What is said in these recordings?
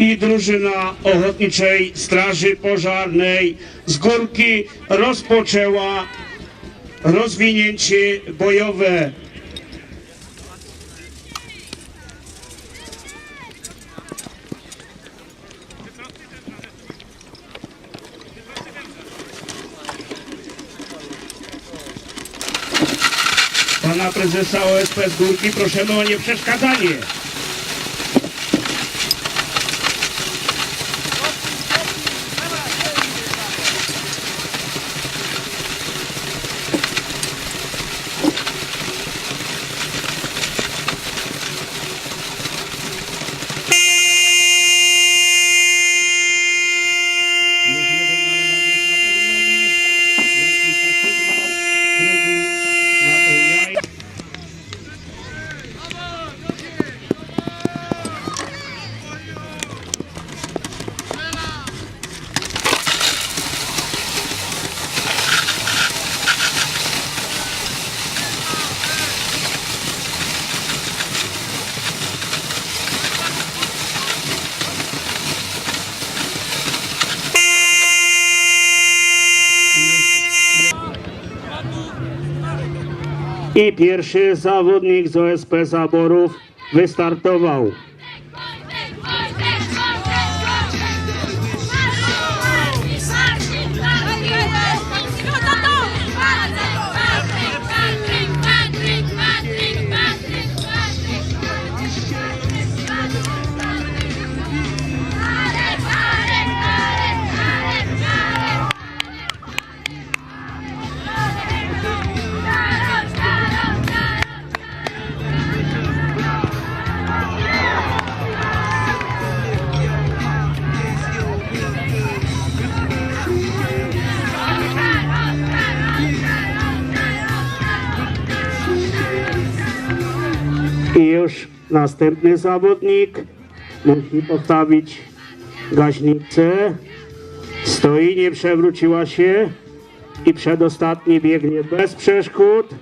i drużyna Ochotniczej Straży Pożarnej z górki rozpoczęła rozwinięcie bojowe. Pana prezesa OSP z górki prosimy o nieprzeszkadzanie. I pierwszy zawodnik z OSP Zaborów wystartował. Już następny zawodnik musi postawić gaśnicę. Stoi, nie przewróciła się i przedostatni biegnie bez przeszkód.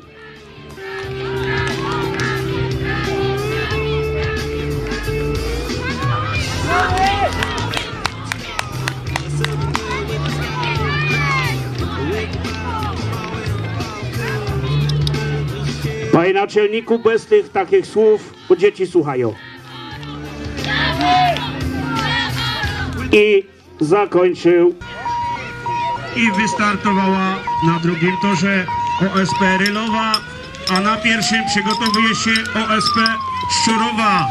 Panie naczelniku, bez tych takich słów, bo dzieci słuchają. I zakończył. I wystartowała na drugim torze OSP Rylowa, a na pierwszym przygotowuje się OSP Szczurowa.